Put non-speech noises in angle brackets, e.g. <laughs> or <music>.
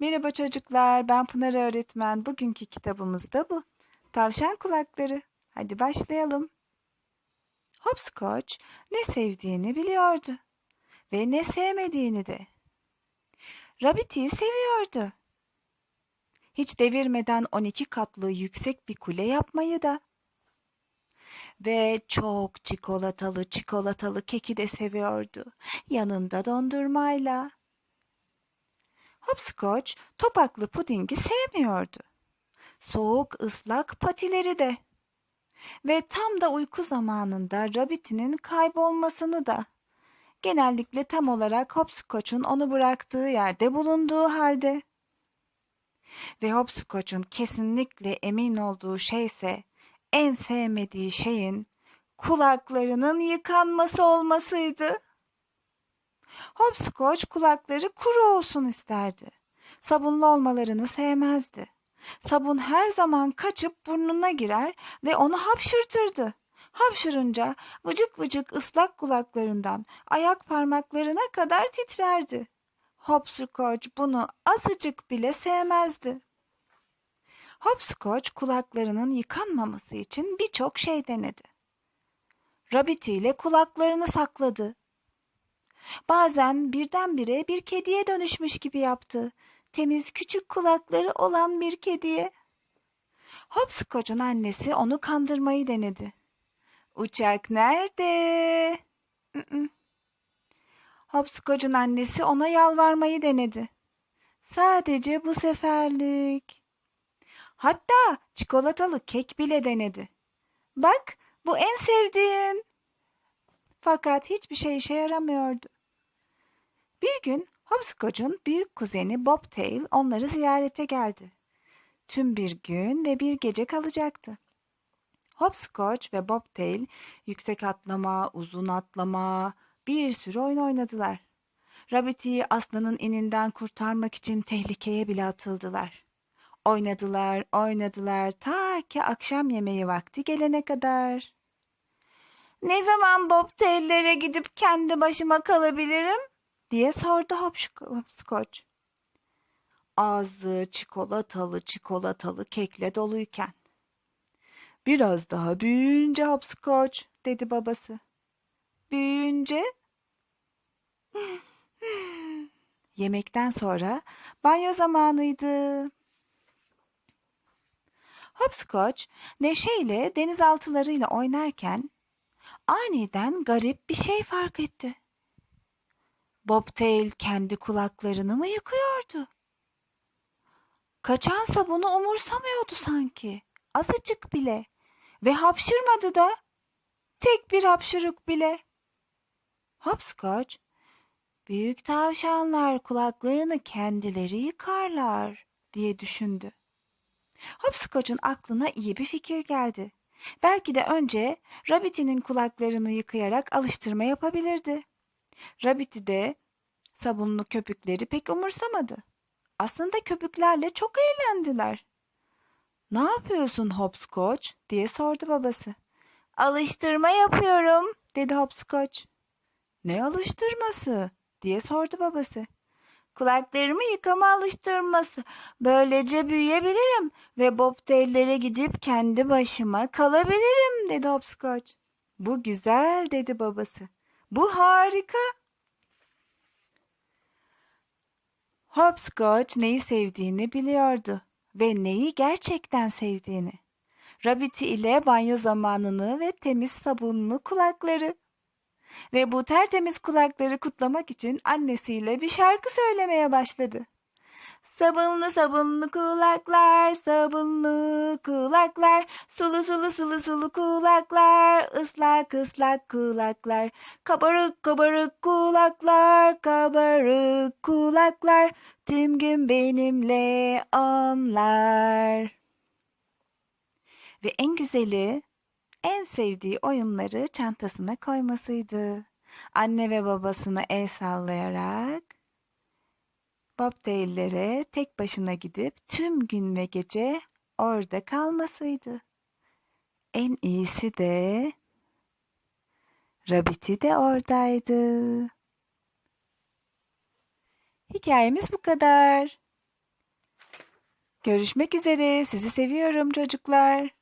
Merhaba çocuklar, ben Pınar öğretmen. Bugünkü kitabımız da bu. Tavşan kulakları. Hadi başlayalım. Hopscotch ne sevdiğini biliyordu ve ne sevmediğini de. Rabbit'i seviyordu. Hiç devirmeden 12 katlı yüksek bir kule yapmayı da. Ve çok çikolatalı çikolatalı keki de seviyordu. Yanında dondurmayla. Hopscotch topaklı pudingi sevmiyordu. Soğuk ıslak patileri de. Ve tam da uyku zamanında Rabbit'inin kaybolmasını da. Genellikle tam olarak Hopscotch'un onu bıraktığı yerde bulunduğu halde. Ve Hopscotch'un kesinlikle emin olduğu şeyse en sevmediği şeyin kulaklarının yıkanması olmasıydı. Hopscotch kulakları kuru olsun isterdi. Sabunlu olmalarını sevmezdi. Sabun her zaman kaçıp burnuna girer ve onu hapşırtırdı. Hapşırınca vıcık vıcık ıslak kulaklarından ayak parmaklarına kadar titrerdi. Hopscotch bunu azıcık bile sevmezdi. Hopscotch kulaklarının yıkanmaması için birçok şey denedi. Rabbit ile kulaklarını sakladı. Bazen birdenbire bir kediye dönüşmüş gibi yaptı. Temiz küçük kulakları olan bir kediye. Hopscotch'un annesi onu kandırmayı denedi. Uçak nerede? Hopscotch'un annesi ona yalvarmayı denedi. Sadece bu seferlik. Hatta çikolatalı kek bile denedi. Bak bu en sevdiğin. Fakat hiçbir şey işe yaramıyordu. Bir gün Hopscotch'un büyük kuzeni Bobtail onları ziyarete geldi. Tüm bir gün ve bir gece kalacaktı. Hopscotch ve Bobtail yüksek atlama, uzun atlama, bir sürü oyun oynadılar. Rabbit'i aslanın ininden kurtarmak için tehlikeye bile atıldılar. Oynadılar, oynadılar ta ki akşam yemeği vakti gelene kadar. Ne zaman Bobtail'lere gidip kendi başıma kalabilirim? Diye sordu Hopscotch. Ağzı çikolatalı çikolatalı kekle doluyken. Biraz daha büyüyünce Hopscotch dedi babası. Büyüyünce? <laughs> Yemekten sonra banyo zamanıydı. Hopscotch neşeyle denizaltılarıyla oynarken aniden garip bir şey fark etti. Bobtail kendi kulaklarını mı yıkıyordu? Kaçan sabunu umursamıyordu sanki. Azıcık bile. Ve hapşırmadı da. Tek bir hapşırık bile. Hopscotch, büyük tavşanlar kulaklarını kendileri yıkarlar diye düşündü. Hopscotch'un aklına iyi bir fikir geldi. Belki de önce Rabbit'inin kulaklarını yıkayarak alıştırma yapabilirdi. Rabbit'i de sabunlu köpükleri pek umursamadı. Aslında köpüklerle çok eğlendiler. Ne yapıyorsun Hopscotch? diye sordu babası. Alıştırma yapıyorum dedi Hopscotch. Ne alıştırması? diye sordu babası. Kulaklarımı yıkama alıştırması. Böylece büyüyebilirim ve bobtaillere gidip kendi başıma kalabilirim dedi Hopscotch. Bu güzel dedi babası. Bu harika. Hopscotch neyi sevdiğini biliyordu ve neyi gerçekten sevdiğini. Rabbit ile banyo zamanını ve temiz sabunlu kulakları. Ve bu tertemiz kulakları kutlamak için annesiyle bir şarkı söylemeye başladı. Sabunlu sabunlu kulaklar, sabunlu kulaklar, sulu sulu sulu sulu kulaklar, ıslak ıslak kulaklar, kabarık kabarık kulaklar, kabarık kulaklar, tüm gün benimle onlar. Ve en güzeli, en sevdiği oyunları çantasına koymasıydı. Anne ve babasına el sallayarak Bobtail'lere tek başına gidip tüm gün ve gece orada kalmasıydı. En iyisi de Rabbit'i de oradaydı. Hikayemiz bu kadar. Görüşmek üzere. Sizi seviyorum çocuklar.